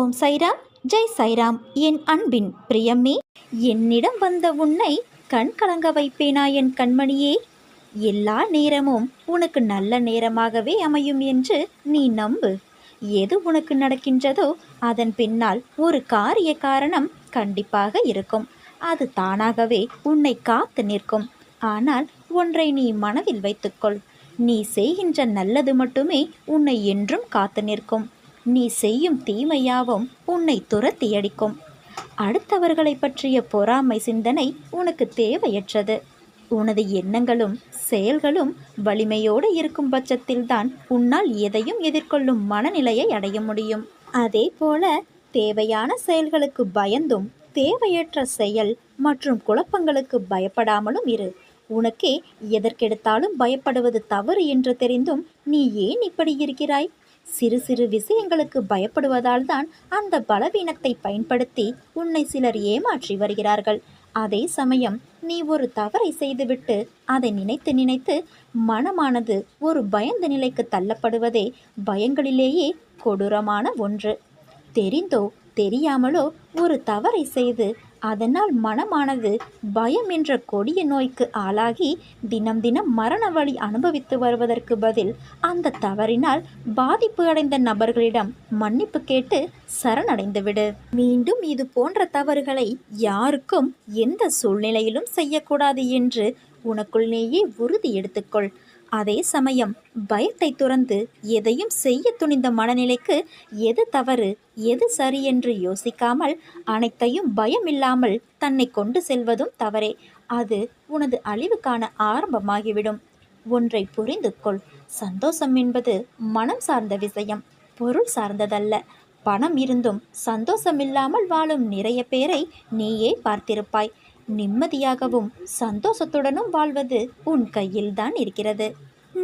ஓம் சைராம் ஜெய் சைராம். என் அன்பின் பிரியமே என்னிடம் வந்த உன்னை கண் கலங்க வைப்பேனா என் கண்மணியே? எல்லா நேரமும் உனக்கு நல்ல நேரமாகவே அமையும் என்று நீ நம்பு. எது உனக்கு நடக்கின்றதோ அதன் பின்னால் ஒரு காரிய காரணம் கண்டிப்பாக இருக்கும். அது தானாகவே உன்னை காத்து நிற்கும். ஆனால் ஒன்றை நீ மனதில் வைத்துக்கொள். நீ செய்கின்ற நல்லது மட்டுமே உன்னை என்றும் காத்து நிற்கும். நீ செய்யும் தீமையாவும் உன்னை துரத்தி அடிக்கும் அடுத்தவர்களை பற்றிய பொறாமை சிந்தனை உனக்கு தேவையற்றது. உனது எண்ணங்களும் செயல்களும் வலிமையோடு இருக்கும் பட்சத்தில்தான் உன்னால் எதையும் எதிர்கொள்ளும் மனநிலையை அடைய முடியும். அதே போல தேவையான செயல்களுக்கு பயந்தும் தேவையற்ற செயல் மற்றும் குழப்பங்களுக்கு பயப்படாமலும் இரு. உனக்கே எதற்கெடுத்தாலும் பயப்படுவது தவறு என்று தெரிந்தும் நீ ஏன் இப்படி இருக்கிறாய்? சிறு சிறு விஷயங்களுக்கு பயப்படுவதால் தான் அந்த பலவீனத்தை பயன்படுத்தி உன்னை சிலர் ஏமாற்றி வருகிறார்கள். அதே சமயம் நீ ஒரு தவறை செய்துவிட்டு அதை நினைத்து நினைத்து மனமானது ஒரு பயந்த நிலைக்கு தள்ளப்படுவதே பயங்களிலேயே கொடூரமான ஒன்று. தெரிந்தோ தெரியாமலோ ஒரு தவறை செய்து அதனால் மனமானது பயம் என்ற கொடிய நோய்க்கு ஆளாகி தினம் தினம் மரண வழி அனுபவித்து வருவதற்கு பதில் அந்த தவறினால் பாதிப்பு அடைந்த நபர்களிடம் மன்னிப்பு கேட்டு சரணடைந்துவிடு. மீண்டும் இது போன்ற தவறுகளை யாருக்கும் எந்த சூழ்நிலையிலும் செய்யக்கூடாது என்று உனக்குள் நீயே உறுதி எடுத்துக்கொள். அதே சமயம் பயத்தை துறந்து எதையும் செய்ய துணிந்த மனநிலைக்கு எது தவறு எது சரி என்று யோசிக்காமல் அனைத்தையும் பயமில்லாமல் தன்னை கொண்டு செல்வதும் தவறே. அது உனது அழிவுக்கான ஆரம்பமாகிவிடும். ஒன்றை புரிந்து கொள். சந்தோஷம் என்பது மனம் சார்ந்த விஷயம் பொருள் சார்ந்ததல்ல. பணம் இருந்தும் சந்தோஷமில்லாமல் வாழும் நிறைய பேரை நீயே பார்த்திருப்பாய். நிம்மதியாகவும் சந்தோஷத்துடனும் வாழ்வது உன் கையில்தான் இருக்கிறது.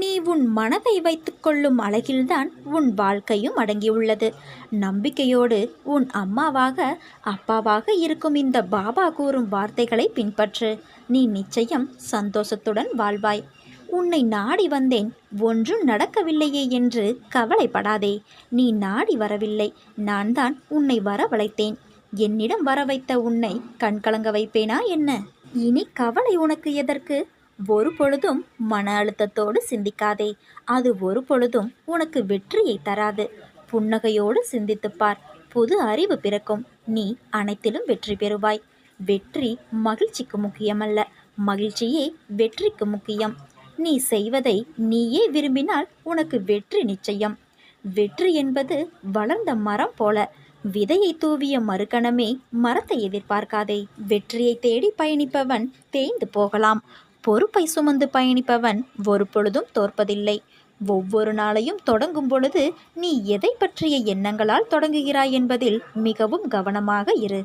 நீ உன் மனதை வைத்துக்கொள்ளும் அழகில்தான் உன் வாழ்க்கையும் அடங்கியுள்ளது. நம்பிக்கையோடு உன் அம்மாவாக அப்பாவாக இருக்கும் இந்த பாபா கூறும் வார்த்தைகளை பின்பற்று. நீ நிச்சயம் சந்தோஷத்துடன் வாழ்வாய். உன்னை நாடி வந்தேன் ஒன்றும் நடக்கவில்லையே என்று கவலைப்படாதே. நீ நாடி வரவில்லை நான் தான் உன்னை வரவழைத்தேன். என்னிடம் வர வைத்த உன்னை கண்கலங்க வைப்பேனா என்ன? இனி கவலை உனக்கு எதற்கு? ஒரு பொழுதும் மன அழுத்தத்தோடு சிந்திக்காதே. அது ஒரு பொழுதும் உனக்கு வெற்றியை தராது. புன்னகையோடு சிந்தித்துப்பார் புது அறிவு பிறக்கும். நீ அனைத்திலும் வெற்றி பெறுவாய். வெற்றி மகிழ்ச்சிக்கு முக்கியமல்ல. மகிழ்ச்சியே வெற்றிக்கு முக்கியம். நீ செய்வதை நீயே விரும்பினால் உனக்கு வெற்றி நிச்சயம். வெற்றி என்பது வளர்ந்த மரம் போல. விதையை தூவிய மறுகணமே மரத்தை எதிர்பார்க்காதே. வெற்றியை தேடி பயணிப்பவன் தேய்ந்து போகலாம். பொறுப்பை சுமந்து பயணிப்பவன் ஒரு பொழுதும் தோற்பதில்லை. ஒவ்வொரு நாளையும் தொடங்கும் பொழுது நீ எதை பற்றிய எண்ணங்களால் தொடங்குகிறாய் என்பதில் மிகவும் கவனமாக இரு.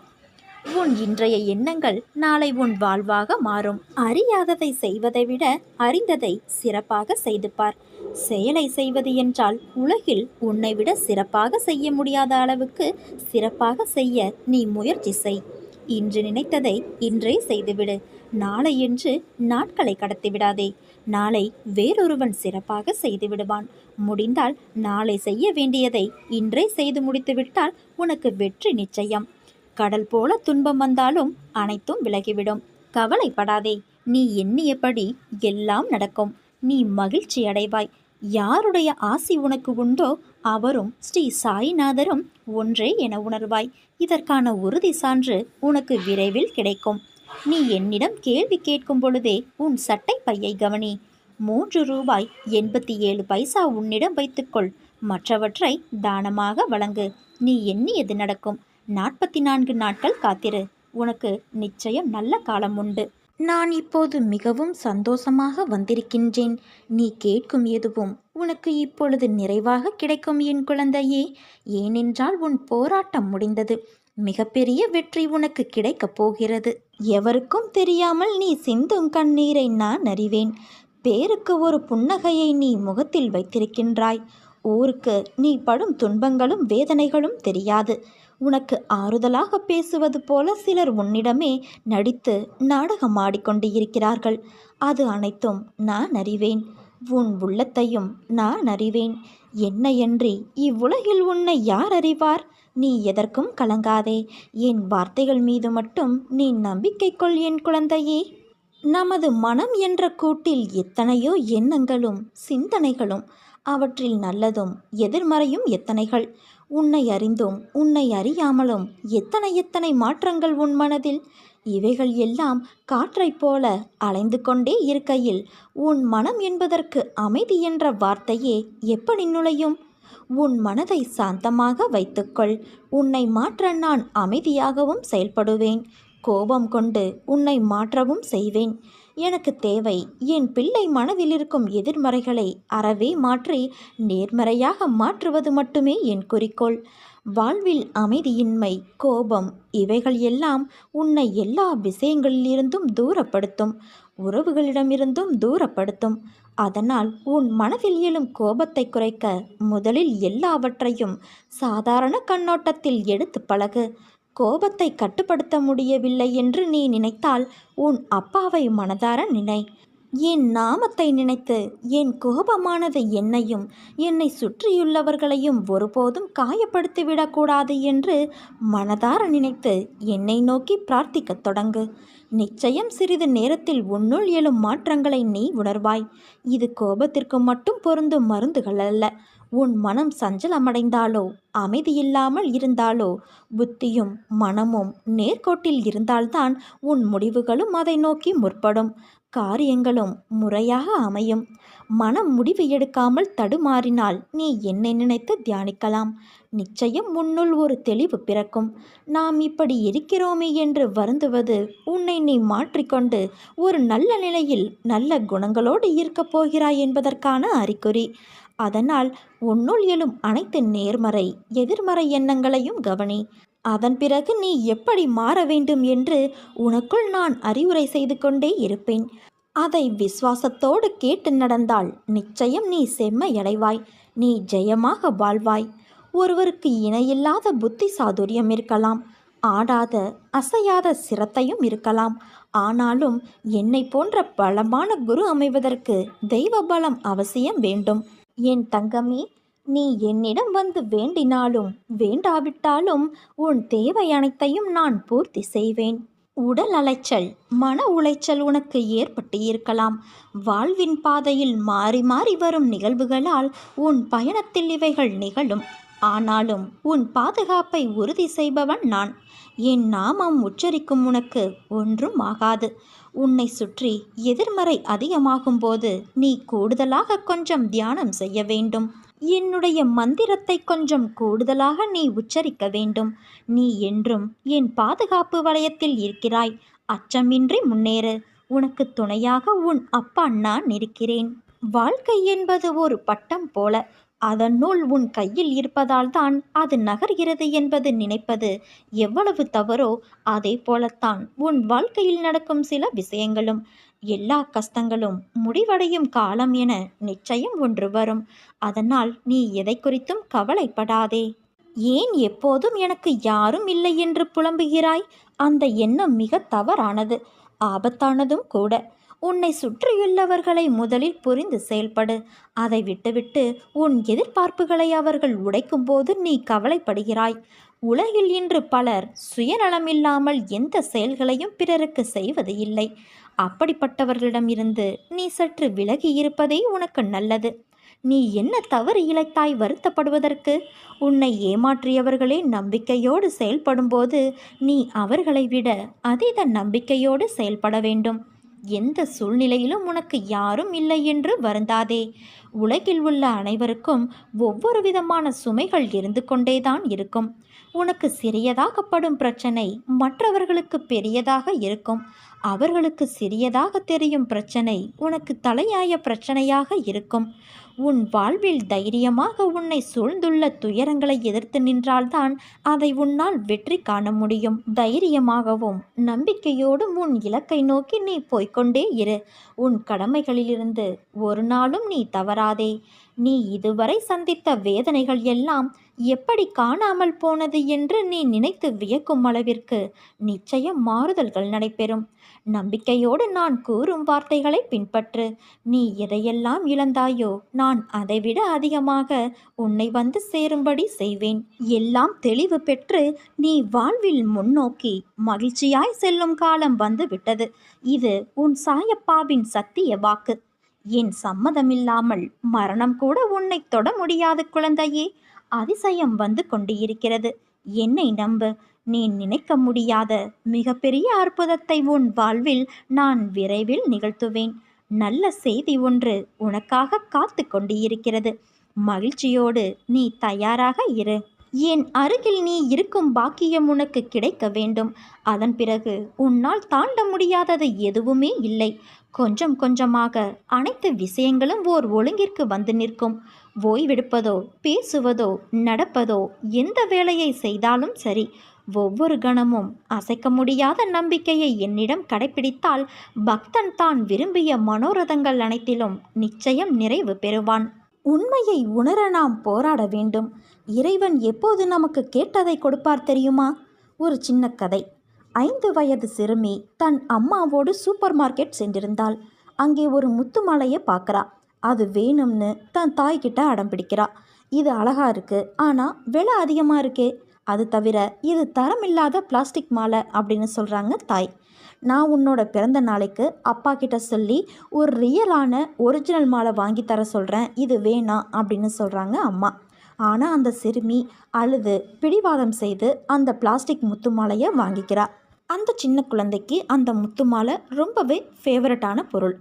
உன் இன்றைய எண்ணங்கள் நாளை உன் வாழ்வாக மாறும். அறியாததை செய்வதை விட அறிந்ததை சிறப்பாக செய்து பார். செயலை செய்வது என்றால் உலகில் உன்னை விட சிறப்பாக செய்ய முடியாத அளவுக்கு சிறப்பாக செய்ய நீ முயற்சி செய். இன்று நினைத்ததை இன்றே செய்துவிடு. நாளை என்று நாட்களை கடத்திவிடாதே நாளை வேறொருவன் சிறப்பாக செய்து விடுவான். முடிந்தால் நாளை செய்ய வேண்டியதை இன்றே செய்து முடித்துவிட்டால் உனக்கு வெற்றி நிச்சயம். கடல் போல துன்பம் வந்தாலும் அனைத்தும் விலகிவிடும். கவலைப்படாதே. நீ எண்ணியபடி எல்லாம் நடக்கும். நீ மகிழ்ச்சி அடைவாய். யாருடைய ஆசி உனக்கு உண்டோ அவரும் ஸ்ரீ சாய்நாதரும் ஒன்றே என உணர்வாய். இதற்கான உறுதி சான்று உனக்கு விரைவில் கிடைக்கும். நீ என்னிடம் கேள்வி கேட்கும் பொழுதே உன் சட்டை பையை கவனி. மூன்று ரூபாய் எண்பத்தி ஏழு பைசா உன்னிடம் வைத்துக்கொள். மற்றவற்றை தானமாக வழங்கு. நீ எண்ணியது நடக்கும். நாற்பத்தி நான்கு நாட்கள் காத்திரு. உனக்கு நிச்சயம் நல்ல காலம் உண்டு. நான் இப்போது மிகவும் சந்தோஷமாக வந்திருக்கின்றேன். நீ கேட்கும் எதுவும் உனக்கு இப்பொழுது நிறைவாக கிடைக்கும் என் குழந்தையே. ஏனென்றால் உன் போராட்டம் முடிந்தது. மிகப்பெரிய வெற்றி உனக்கு கிடைக்கப் போகிறது. எவருக்கும் தெரியாமல் நீ சிந்தும் கண்ணீரை நான் அறிவேன். பேருக்கு ஒரு புன்னகையை நீ முகத்தில் வைத்திருக்கின்றாய். ஊருக்கு நீ படும் துன்பங்களும் வேதனைகளும் தெரியாது. உனக்கு ஆறுதலாக பேசுவது போல சிலர் உன்னிடமே நடித்து நாடகம் ஆடிக்கொண்டு இருக்கிறார்கள். அது அனைத்தும் நான் அறிவேன். உன் உள்ளத்தையும் நான் அறிவேன். என்னையன்றி இவ்வுலகில் உன்னை யார் அறிவார்? நீ எதற்கும் கலங்காதே. என் வார்த்தைகள் மீது மட்டும் நீ நம்பிக்கை கொள் என் குழந்தையே. நமது மனம் என்ற கூட்டில் எத்தனையோ எண்ணங்களும் சிந்தனைகளும் அவற்றில் நல்லதும் எதிர்மறையும் எத்தனைகள். உன்னை அறிந்தும் உன்னை அறியாமலும் எத்தனை எத்தனை மாற்றங்கள் உன் மனதில். இவைகள் எல்லாம் காற்றைப் போல அலைந்து கொண்டே இருக்கையில் உன் மனம் என்பதற்கு அமைதி என்ற வார்த்தையே எப்படி நுழையும்? உன் மனதை சாந்தமாக வைத்துக்கொள். உன்னை மாற்ற நான் அமைதியாகவும் செயல்படுவேன். கோபம் கொண்டு உன்னை மாற்றவும் செய்வேன். எனக்கு தேவை என் பிள்ளை மனதில் இருக்கும் எதிர்மறைகளை அறவே மாற்றி நேர்மறையாக மாற்றுவது மட்டுமே என் குறிக்கோள். வாழ்வில் அமைதியின்மை கோபம் இவைகள் எல்லாம் உன்னை எல்லா விஷயங்களிலிருந்தும் தூரப்படுத்தும். உறவுகளிடமிருந்தும் தூரப்படுத்தும். அதனால் உன் மனதில் எழும் கோபத்தை குறைக்க முதலில் எல்லாவற்றையும் சாதாரண கண்ணோட்டத்தில் எடுத்து பழகு. கோபத்தை கட்டுப்படுத்த முடியவில்லை என்று நீ நினைத்தால் உன் அப்பாவை மனதார நினை. என் நாமத்தை நினைத்து என் கோபமானது என்னையும் என்னை சுற்றியுள்ளவர்களையும் ஒருபோதும் காயப்படுத்திவிடக்கூடாது என்று மனதார நினைத்து என்னை நோக்கி பிரார்த்திக்கத் தொடங்கு. நிச்சயம் சிறிது நேரத்தில் உன்னுள் எழும் மாற்றங்களை நீ உணர்வாய். இது கோபத்திற்கு மட்டும் பொருந்தும் மருந்துகள் அல்ல. உன் மனம் சஞ்சலமடைந்தாலோ அமைதியில்லாமல் இருந்தாலோ புத்தியும் மனமும் நேர்கோட்டில் இருந்தால்தான் உன் முடிவுகளும் அதை நோக்கி முற்படும். காரியங்களும் முறையாக அமையும். மனம் முடிவு எடுக்காமல் தடுமாறினால் நீ என்னை நினைத்து தியானிக்கலாம். நிச்சயம் உன்னுள் ஒரு தெளிவு பிறக்கும். நாம் இப்படி இருக்கிறோமே என்று வருந்துவது உன்னை நீ மாற்றிக்கொண்டு ஒரு நல்ல நிலையில் நல்ல குணங்களோடு இருக்கப் போகிறாய் என்பதற்கான அறிகுறி. அதனால் உன்னுள் எழும் அனைத்து நேர்மறை எதிர்மறை எண்ணங்களையும் கவனி. அதன் பிறகு நீ எப்படி மாற வேண்டும் என்று உனக்குள் நான் அறிவுரை செய்து கொண்டே இருப்பேன். அதை விசுவாசத்தோடு கேட்டு நடந்தால் நிச்சயம் நீ செம்மையடைவாய். நீ ஜெயமாக வாழ்வாய். ஒருவருக்கு இணையில்லாத புத்தி சாதுரியம் இருக்கலாம். ஆடாத அசையாத சிரத்தையும் இருக்கலாம். ஆனாலும் என்னை போன்ற பலமான குரு அமைவதற்கு தெய்வ பலம் அவசியம் வேண்டும். என் தங்கமே நீ என்னிடம் வந்து வேண்டினாலும் வேண்டாவிட்டாலும் உன் தேவை அனைத்தையும் நான் பூர்த்தி செய்வேன். உடல் அலைச்சல் மன உளைச்சல் உனக்கு ஏற்பட்டு இருக்கலாம். வாழ்வின் பாதையில் மாறி மாறி வரும் நிகழ்வுகளால் உன் பயணத்தில் இவைகள் நிகழும். ஆனாலும் உன் பாதுகாப்பை உறுதி செய்பவன் நான். என் நாமம் உச்சரிக்கும் உனக்கு ஒன்றும் ஆகாது. உன்னை சுற்றி எதிர்மறை அதிகமாகும் போது நீ கூடுதலாக கொஞ்சம் தியானம் செய்ய வேண்டும். என்னுடைய மந்திரத்தை கொஞ்சம் கூடுதலாக நீ உச்சரிக்க வேண்டும். நீ என்றும் என் பாதுகாப்பு வளையத்தில் இருக்கிறாய். அச்சமின்றி முன்னேறு. உனக்கு துணையாக உன் அப்பா நான் இருக்கிறேன். வாழ்க்கை என்பது ஒரு பட்டம் போல. அதனுள் உன் கையில் இருப்பதால் தான் அது நகர்கிறது என்பது நினைப்பது எவ்வளவு தவறோ அதே போலத்தான் உன் வாழ்க்கையில் நடக்கும் சில விஷயங்களும். எல்லா கஷ்டங்களும் முடிவடையும் காலம் என நிச்சயம் ஒன்று வரும். அதனால் நீ எதை குறித்தும் கவலைப்படாதே. ஏன் எப்போதும் எனக்கு யாரும் இல்லை என்று புலம்புகிறாய்? அந்த எண்ணம் மிக தவறானது. ஆபத்தானதும் கூட. உன்னை சுற்றியுள்ளவர்களை முதலில் புரிந்து செயல்படு. அதை விட்டுவிட்டு உன் எதிர்பார்ப்புகளை அவர்கள் உடைக்கும்போது நீ கவலைப்படுகிறாய். உலகில் இன்று பலர் சுயநலமில்லாமல் எந்த செயல்களையும் பிறருக்கு செய்வது இல்லை. அப்படிப்பட்டவர்களிடமிருந்து நீ சற்று விலகி இருப்பதே உனக்கு நல்லது. நீ என்ன தவறு இழைத்தாய் வருத்தப்படுவதற்கு? உன்னை ஏமாற்றியவர்களே நம்பிக்கையோடு செயல்படும்போது நீ அவர்களை விட அதீத நம்பிக்கையோடு செயல்பட வேண்டும். எந்த சூழ்நிலையிலும் உனக்கு யாரும் இல்லை என்று வருந்தாதே. உலகில் உள்ள அனைவருக்கும் ஒவ்வொரு விதமான சுமைகள் இருந்து கொண்டேதான் இருக்கும். உனக்கு சிறியதாகப்படும் பிரச்சனை மற்றவர்களுக்கு பெரியதாக இருக்கும். அவர்களுக்கு சிறியதாக தெரியும் பிரச்சனை உனக்கு தலையாய பிரச்சனையாக இருக்கும். உன் வாழ்வில் தைரியமாக உன்னை சூழ்ந்துள்ள துயரங்களை எதிர்த்து நின்றால்தான் அதை உன்னால் வெற்றி காண முடியும். தைரியமாகவும் நம்பிக்கையோடும் உன் இலக்கை நோக்கி நீ போய்கொண்டே இரு. உன் கடமைகளிலிருந்து ஒரு நாளும் நீ தவறாதே. நீ இதுவரை சந்தித்த வேதனைகள் எல்லாம் எப்படி காணாமல் போனது என்று நீ நினைத்து வியக்கும் அளவிற்கு நிச்சயம் மாறுதல்கள் நடைபெறும். நம்பிக்கையோடு நான் கூறும் வார்த்தைகளை பின்பற்று. நீ எதையெல்லாம் இழந்தாயோ நான் அதைவிட அதிகமாக உன்னை வந்து சேரும்படி செய்வேன். எல்லாம் தெளிவு பெற்று நீ வாழ்வில் முன்னோக்கி மகிழ்ச்சியாய் செல்லும் காலம் வந்து விட்டது. இது உன் சாயப்பாவின் சத்திய வாக்கு. என் சம்மதமில்லாமல் மரணம் கூட உன்னை தொட முடியாது குழந்தையே. அதிசயம் வந்து கொண்டிருக்கிறது. என்னை நம்பு. நீ நினைக்க முடியாத மிகப்பெரிய அற்புதத்தை உன் வாழ்வில் நான் விரைவில் நிகழ்த்துவேன். நல்ல செய்தி ஒன்று உனக்காக காத்து கொண்டிருக்கிறது. மகிழ்ச்சியோடு நீ தயாராக இரு. என் அருகில் நீ இருக்கும் பாக்கியம் உனக்கு கிடைக்க வேண்டும். அதன் பிறகு உன்னால் தாண்ட முடியாதது எதுவுமே இல்லை. கொஞ்சம் கொஞ்சமாக அனைத்து விஷயங்களும் ஓர் ஒழுங்கிற்கு வந்து நிற்கும். ஓய்வெடுப்பதோ பேசுவதோ நடப்பதோ எந்த வேலையை செய்தாலும் சரி ஒவ்வொரு கணமும் அசைக்க முடியாத நம்பிக்கையை என்னிடம் கடைபிடித்தால் பக்தன் தான் விரும்பிய மனோரதங்கள் அனைத்திலும் நிச்சயம் நிறைவு பெறுவான். உண்மையை உணர நாம் போராட வேண்டும். இறைவன் எப்போது நமக்கு கேட்டதை கொடுப்பார் தெரியுமா? ஒரு சின்ன கதை. ஐந்து வயது சிறுமி தன் அம்மாவோடு சூப்பர் மார்க்கெட் சென்றிருந்தாள். அங்கே ஒரு முத்து மாலையை பார்க்குறா. அது வேணும்னு தன் தாய்கிட்ட அடம் பிடிக்கிறா. இது அழகாக இருக்குது ஆனால் விலை அதிகமாக இருக்கே. அது தவிர இது தரமில்லாத பிளாஸ்டிக் மாலை அப்படின்னு சொல்கிறாங்க தாய். நான் உன்னோட பிறந்த நாளைக்கு அப்பா கிட்ட சொல்லி ஒரு ரியலான ஒரிஜினல் மாலை வாங்கி தர சொல்கிறேன் இது வேணாம் அப்படின்னு சொல்கிறாங்க அம்மா. ஆனால் அந்த சிறுமி அழுது பிடிவாதம் செய்து அந்த பிளாஸ்டிக் முத்து மாலையை வாங்கிக்கிறா. அந்த சின்ன குழந்தைக்கு அந்த முத்து மாலை ரொம்பவே ஃபேவரட்டான பொருள்.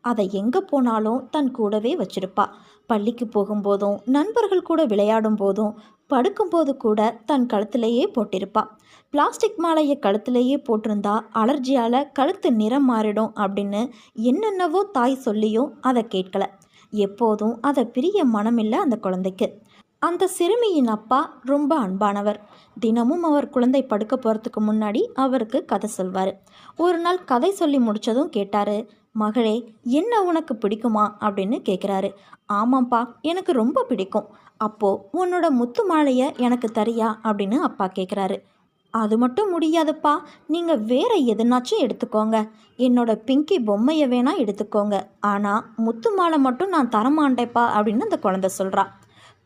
அதை எங்கே போனாலும் தன் கூடவே வச்சிருப்பா. பள்ளிக்கு போகும்போதும் நண்பர்கள் கூட விளையாடும் போதும் படுக்கும்போது கூட தன் கழுத்திலேயே போட்டிருப்பா. பிளாஸ்டிக் மாலையை கழுத்திலேயே போட்டிருந்தா அலர்ஜியால் கழுத்து நிறம் மாறிடும் அப்படின்னு என்னென்னவோ தாய் சொல்லியும் அதை கேட்கல. எப்போதும் அதை பிரிய மனமில்லை அந்த குழந்தைக்கு. அந்த சிறுமியின் அப்பா ரொம்ப அன்பானவர். தினமும் அவர் குழந்தை படுக்க போகிறதுக்கு முன்னாடி அவருக்கு கதை சொல்வார். ஒரு நாள் கதை சொல்லி முடித்ததும் கேட்டார் மகளே என்ன உனக்கு பிடிக்குமா? அப்படின்னு கேட்குறாரு ஆமாம்ப்பா எனக்கு ரொம்ப பிடிக்கும். அப்போது உன்னோட முத்து மாலையை எனக்கு தரியா? அப்படின்னு அப்பா கேட்குறாரு அது மட்டும் முடியாதுப்பா. நீங்கள் வேற எதுனாச்சும் எடுத்துக்கோங்க. என்னோட பிங்கி பொம்மையை வேணால் எடுத்துக்கோங்க. ஆனால் முத்து மாலை மட்டும் நான் தரமாண்டேப்பா அப்படின்னு அந்த குழந்தை சொல்கிறா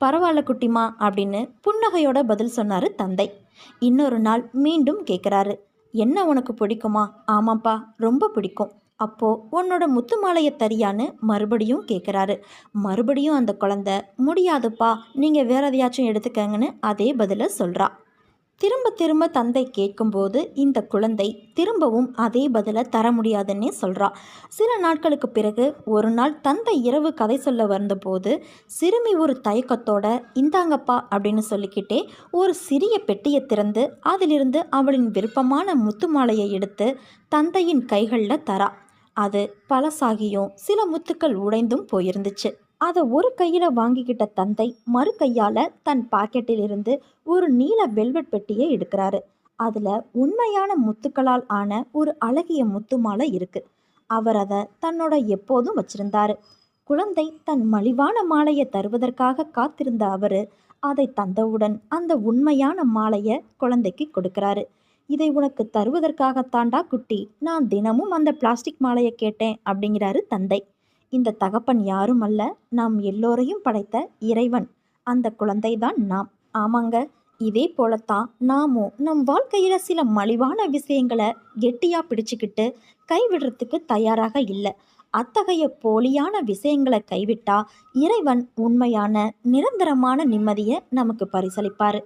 பரவாயில்ல குட்டிமா அப்படின்னு புன்னகையோட பதில் சொன்னார் தந்தை. இன்னொரு நாள் மீண்டும் கேட்குறாரு என்ன உனக்கு பிடிக்குமா? ஆமாப்பா ரொம்ப பிடிக்கும். அப்போ உன்னோட முத்து மாலையை தரியான்னு மறுபடியும் கேட்குறாரு மறுபடியும் அந்த குழந்தை முடியாதுப்பா நீங்கள் வேற எதையாச்சும் எடுத்துக்கங்கன்னு அதே பதிலை சொல்கிறா திரும்ப திரும்ப தந்தை கேட்கும்போது இந்த குழந்தை திரும்பவும் அதே பதிலை தர முடியாதுன்னே சொல்கிறா சில நாட்களுக்கு பிறகு ஒரு நாள் தந்தை இரவு கதை சொல்ல வந்தபோது சிறுமி ஒரு தயக்கத்தோட இந்தாங்கப்பா அப்படின்னு சொல்லிக்கிட்டே ஒரு சிறிய பெட்டியை திறந்து அதிலிருந்து அவளின் விருப்பமான முத்து மாலையை எடுத்து தந்தையின் கைகளில் தரா. அது பழசாகியும் சில முத்துக்கள் உடைந்தும் போயிருந்துச்சு. அதை ஒரு கையில் வாங்கிக்கிட்ட தந்தை மறு கையால் தன் பாக்கெட்டில் இருந்து ஒரு நீல வெல்வெட் பெட்டியை எடுக்கிறாரு. அதில் உண்மையான முத்துக்களால் ஆன ஒரு அழகிய முத்து மாலை இருக்குது அவர் அதை தன்னோட எப்போதும் வச்சிருந்தாரு. குழந்தை தன் மலிவான மாலையை தருவதற்காக காத்திருந்த அவர் அதை தந்தவுடன் அந்த உண்மையான மாலையை குழந்தைக்கு கொடுக்கிறாரு. இதை உனக்கு தருவதற்காகத்தாண்டா குட்டி நான் தினமும் அந்த பிளாஸ்டிக் மாலையை கேட்டேன் அப்படிங்கிறாரு தந்தை. இந்த தகப்பன் யாரும் அல்ல நாம் எல்லோரையும் படைத்த இறைவன். அந்த குழந்தைதான் நாம். ஆமாங்க இதே போலத்தான் நாமும் நம் வாழ்க்கையில் சில மலிவான விஷயங்களை கெட்டியாக பிடிச்சிக்கிட்டு கைவிடுறதுக்கு தயாராக இல்லை. அத்தகைய போலியான விஷயங்களை கைவிட்டா இறைவன் உண்மையான நிரந்தரமான நிம்மதியை நமக்கு பரிசளிப்பார்.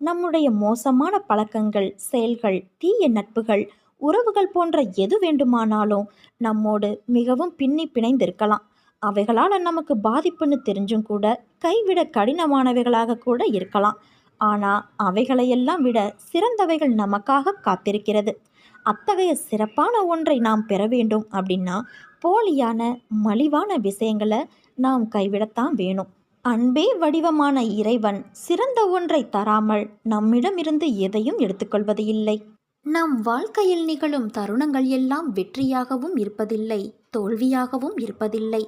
நம்முடைய மோசமான பழக்கங்கள் செயல்கள் தீய நட்புகள் உறவுகள் போன்ற எது வேண்டுமானாலும் நம்மோடு மிகவும் பின்னி பிணைந்திருக்கலாம். அவைகளால் நமக்கு பாதிப்புன்னு தெரிஞ்சும் கூட கைவிட கடினமானவைகளாக கூட இருக்கலாம். ஆனால் அவைகளையெல்லாம் விட சிறந்தவைகள் நமக்காக காத்திருக்கிறது. அத்தகைய சிறப்பான ஒன்றை நாம் பெற வேண்டும் அப்படின்னா போலியான மலிவான விஷயங்களை நாம் கைவிடத்தான் வேணும். அன்பே வடிவமான இறைவன் சிறந்த ஒன்றை தராமல் நம்மிடமிருந்து எதையும் எடுத்துக்கொள்வது இல்லை நம் வாழ்க்கையில் நிகழும் தருணங்கள் எல்லாம் வெற்றியாகவும் இருப்பதில்லை தோல்வியாகவும் இருப்பதில்லை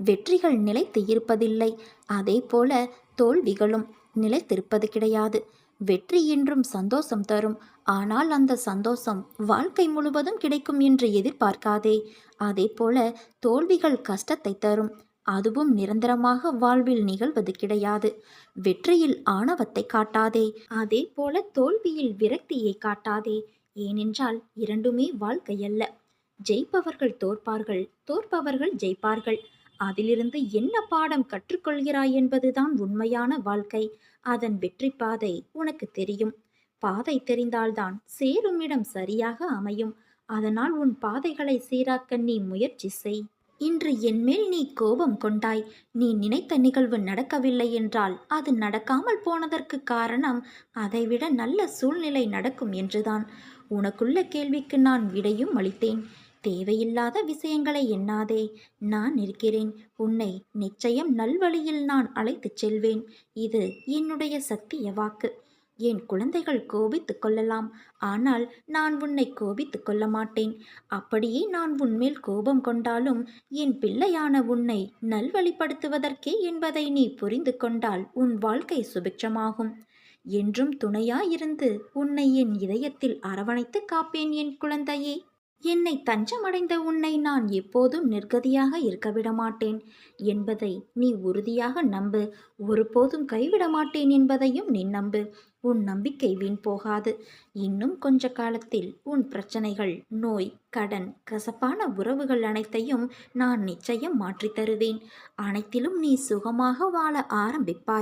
வெற்றிகள் நிலைத்து இருப்பதில்லை. அதேபோல தோல்விகளும் நிலைத்திருப்பது கிடையாது. வெற்றி என்றும் சந்தோஷம் தரும். ஆனால் அந்த சந்தோஷம் வாழ்க்கை முழுவதும் கிடைக்கும் என்று எதிர்பார்க்காதே. அதேபோல தோல்விகள் கஷ்டத்தை தரும். அதுவும் நிரந்தரமாக வாழ்வில் நிகழ்வது கிடையாது. வெற்றியில் ஆணவத்தை காட்டாதே. அதே போல தோல்வியில் விரக்தியை காட்டாதே. ஏனென்றால் இரண்டுமே வாழ்க்கையல்ல. ஜெயிப்பவர்கள் தோற்பார்கள் தோற்பவர்கள் ஜெயிப்பார்கள். அதிலிருந்து என்ன பாடம் கற்றுக்கொள்கிறாய் என்பதுதான் உண்மையான வாழ்க்கை. அதன் வெற்றி பாதை உனக்கு தெரியும். பாதை தெரிந்தால்தான் சேரும் இடம் சரியாக அமையும். அதனால் உன் பாதைகளை சீராக்க நீ முயற்சி செய். இன்று என்மேல் நீ கோபம் கொண்டாய். நீ நினைத்த நிகழ்வு நடக்கவில்லை என்றால் அது நடக்காமல் போனதற்கு காரணம் அதைவிட நல்ல சூழ்நிலை நடக்கும் என்றுதான். உனக்குள்ள கேள்விக்கு நான் விடையும் அளித்தேன். தேவையில்லாத விஷயங்களை எண்ணாதே. நான் இருக்கிறேன் உன்னை நிச்சயம் நல்வழியில் நான் அழைத்துச் செல்வேன். இது என்னுடைய சத்திய வாக்கு. என் குழந்தைகள் கோபித்து கொள்ளலாம். ஆனால் நான் உன்னை கோபித்து கொள்ள மாட்டேன். அப்படியே நான் உன்மேல் கோபம் கொண்டாலும் என் பிள்ளையான உன்னை நல்வழிப்படுத்துவதற்கே என்பதை நீ புரிந்து கொண்டால் உன் வாழ்க்கை சுபிட்சமாகும். என்றும் துணையாயிருந்து உன்னை என் இதயத்தில் அரவணைத்து காப்பேன் என் குழந்தையே. என்னை தஞ்சமடைந்த உன்னை நான் எப்போதும் நிர்கதியாக இருக்கவிட மாட்டேன் என்பதை நீ உறுதியாக நம்பு. ஒருபோதும் கைவிட மாட்டேன் என்பதையும் நீ நம்பு. உன் நம்பிக்கை வீண் போகாது. இன்னும் கொஞ்ச காலத்தில் உன் பிரச்சனைகள் நோய் கடன் கசப்பான உறவுகள் அனைத்தையும் நான் நிச்சயம் மாற்றித் தருவேன். அனைத்திலும் நீ சுகமாக வாழ ஆரம்பிப்பாய்.